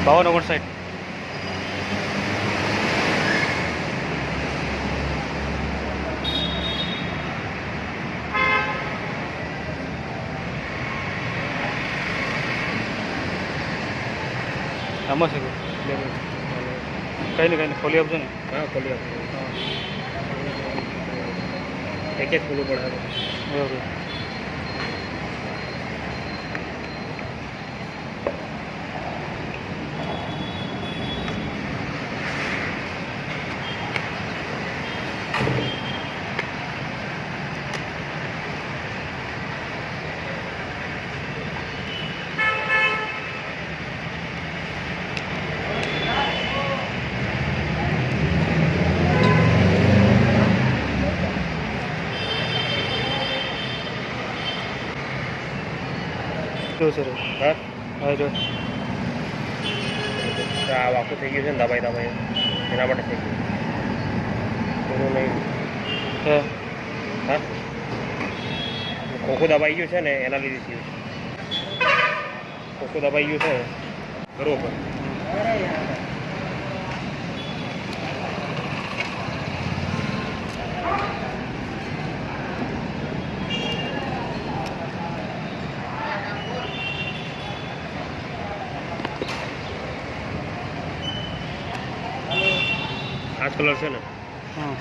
બાવન ઓગણસાઠ આમાં છે કઈ નહીં કઈ નહીં ખોલી આપજો ને હા ખોલી આપો એક એક ખોલવું પડે બરાબર જો. આ વાકું થઈ ગયું છે ને દબાઈ દબાઈ. એના માટે થઈ ગયું. થોડું નહીં. હા. ખોખું દબાઈ ગયું છે ને એના લીધે થયું ખોખું દબાઈ ગયું છે બરોબર. આ જ કલર છે ને? હા.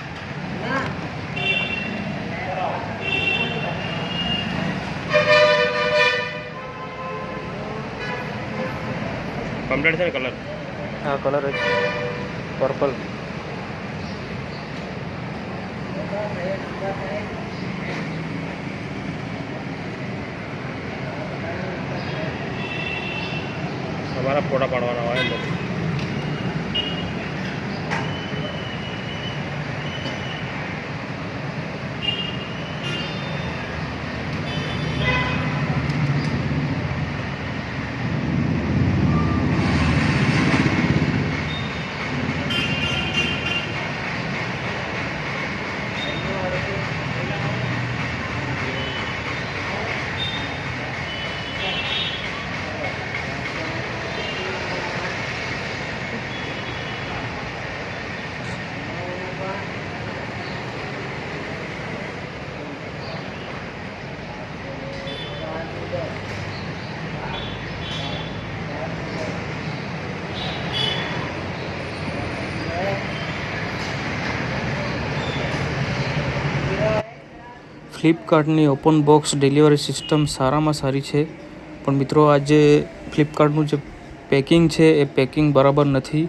કમ્પ્લીટ છે ને કલર? હા કલર જ. પર્પલ તમારા ફોટા પાડવાના હોય ફ્લિપકાર્ટની ઓપન બોક્સ ડિલિવરી સિસ્ટમ સારામાં સારી છે. પણ મિત્રો, આ જે ફ્લિપકાર્ટનું જે પેકિંગ છે, એ પેકિંગ બરાબર નથી.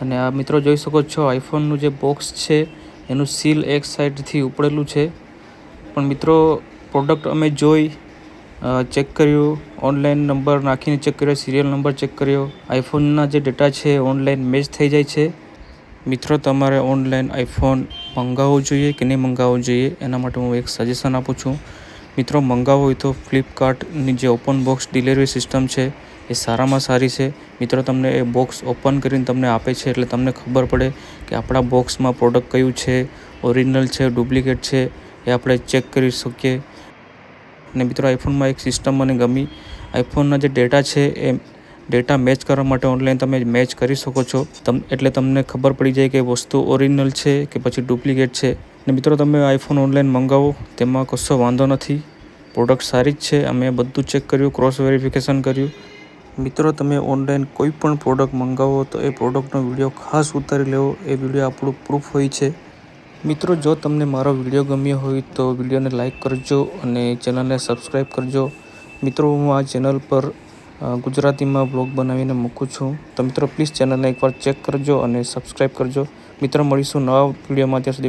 અને આ મિત્રો જોઈ શકો છો, આઈફોનનું જે બોક્સ છે, એનું સીલ એક સાઈડથી ઉપડેલું છે. પણ મિત્રો, પ્રોડક્ટ અમે જોઈ ચેક કર્યું, ઓનલાઈન નંબર નાખીને ચેક કર્યો, સિરિયલ નંબર ચેક કર્યો. આઈફોનના જે ડેટા છે ઓનલાઈન મેચ થઈ જાય છે. મિત્રો, તમારે ઓનલાઈન આઈફોન મંગાવવો જોઈએ કે નહીં મંગાવવો જોઈએ, એના માટે હું એક સજેશન આપું છું. મિત્રો મંગાવવો હોય તો ફ્લિપકાર્ટની જે ઓપન બોક્સ ડિલિવરી સિસ્ટમ છે, એ સારામાં સારી છે. મિત્રો, તમને એ બોક્સ ઓપન કરીને તમને આપે છે એટલે તમને ખબર પડે કે આપણા બોક્સમાં પ્રોડક્ટ કયું છે ઓરિજિનલ છે ડુપ્લિકેટ છે, એ આપણે ચેક કરી શકીએ. અને મિત્રો આઈફોનમાં એક સિસ્ટમ મને ગમી. આઈફોનના જે ડેટા છે, એ ડેટા મેચ કરવા માટે ઓનલાઈન તમે મેચ કરી શકો છો. તમ, એટલે તમને ખબર પડી જાય કે વસ્તુ ઓરિજિનલ છે કે પછી ડુપ્લિકેટ છે. ને મિત્રો તમે આઈફોન ઓનલાઈન મંગાવો, તેમાં કશો વાંધો નથી. પ્રોડક્ટ સારી જ છે. અમે બધું ચેક કર્યું ક્રોસ વેરિફિકેશન કર્યું. મિત્રો તમે ઓનલાઈન કોઈ પણ પ્રોડક્ટ મંગાવો તો એ પ્રોડક્ટનો વીડિયો ખાસ ઉતારી લેવો. એ વીડિયો આપણું પ્રૂફ હોય છે. મિત્રો જો તમને મારો વીડિયો ગમ્યો હોય તો વિડીયોને લાઈક કરજો અને ચેનલને સબસ્ક્રાઈબ કરજો. મિત્રો હું આ ચેનલ પર ગુજરાતીમાં બ્લોગ બનાવીને મૂકું છું. તો મિત્રો પ્લીઝ ચેનલને એકવાર ચેક કરજો અને સબસ્ક્રાઈબ કરજો. મિત્રો, મળીશું નવા વિડીયોમાં ત્યાં સુધી